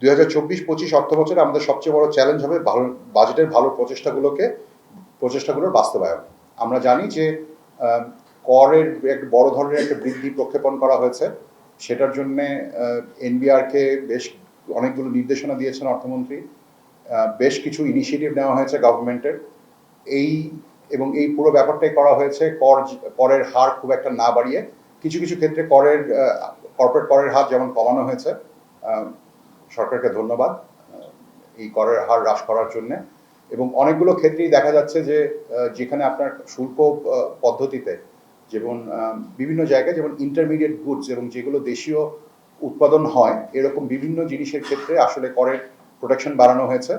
দুই হাজার চব্বিশ, পঁচিশ অর্থ বছরে আমাদের সবচেয়ে বড় চ্যালেঞ্জ হবে ভালো বাজেটের ভালো প্রচেষ্টাগুলোকে, প্রচেষ্টাগুলোর বাস্তবায়ন। আমরা জানি যে করের একটা বড় ধরনের একটা বৃদ্ধি প্রক্ষেপণ করা হয়েছে। সেটার জন্য এনবিআরকে বেশ অনেকগুলো নির্দেশনা দিয়েছেন অর্থমন্ত্রী। বেশ কিছু ইনিশিয়েটিভ নেওয়া হয়েছে গভর্নমেন্টের এই এবং এই পুরো ব্যাপারটাই করা হয়েছে। কর, করের হার খুব একটা না বাড়িয়ে কিছু কিছু ক্ষেত্রে করের কর্পোরেট করের হার যেমন কমানো হয়েছে সরকারকে ধন্যবাদ এই করের, হার হ্রাস করার জন্য। এবং অনেকগুলো ক্ষেত্রেই দেখা যাচ্ছে যে যেখানে আপনার শুল্ক পদ্ধতিতে যেমন বিভিন্ন জায়গায় যেমন ইন্টারমিডিয়েট গুডস এবং যেগুলো দেশীয় উৎপাদন হয়, এরকম বিভিন্ন জিনিসের ক্ষেত্রে আসলে করের প্রোটেকশন বাড়ানো হয়েছে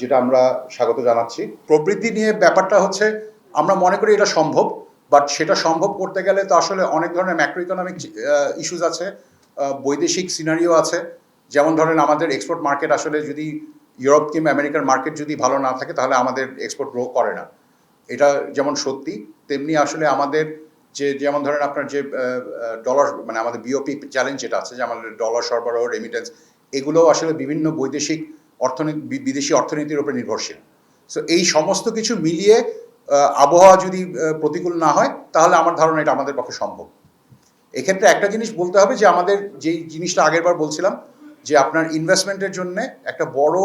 যেটা আমরা স্বাগত জানাচ্ছি। প্রবৃদ্ধি নিয়ে ব্যাপারটা হচ্ছে, আমরা মনে করি এটা সম্ভব বাট সেটা সম্ভব করতে গেলে তো আসলে অনেক ধরনের ম্যাক্রো ইকোনমিক ইস্যুস আছে বৈদেশিক সিনারিও আছে যেমন ধরেন আমাদের এক্সপোর্ট মার্কেট আসলে যদি ইউরোপ কিংবা আমেরিকার মার্কেট যদি ভালো না থাকে, তাহলে আমাদের এক্সপোর্ট গ্রো করে না। এটা যেমন সত্যি, তেমনি আসলে আমাদের যে, যেমন ধরেন আপনার যে ডলার মানে আমাদের বিওপি চ্যালেঞ্জ যেটা আছে, যে আমাদের ডলার সরবরাহ রেমিটেন্স এগুলো আসলে বিভিন্ন বৈদেশিক অর্থনীতি বিদেশি অর্থনীতির উপর নির্ভরশীল। সো এই সমস্ত কিছু মিলিয়ে আবহাওয়া যদি প্রতিকূল না হয়, তাহলে আমার ধারণা এটা আমাদের পক্ষে সম্ভব। এক্ষেত্রে একটা জিনিস বলতে হবে যে, আমাদের যেই জিনিসটা আগেরবার বলছিলাম যে আপনার ইনভেস্টমেন্টের জন্য একটা বড়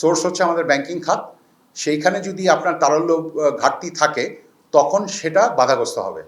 সোর্স হচ্ছে আমাদের ব্যাংকিং খাত। সেইখানে যদি আপনার তারল্য ঘাটতি থাকে, তখন সেটা বাধাগ্রস্ত হবে।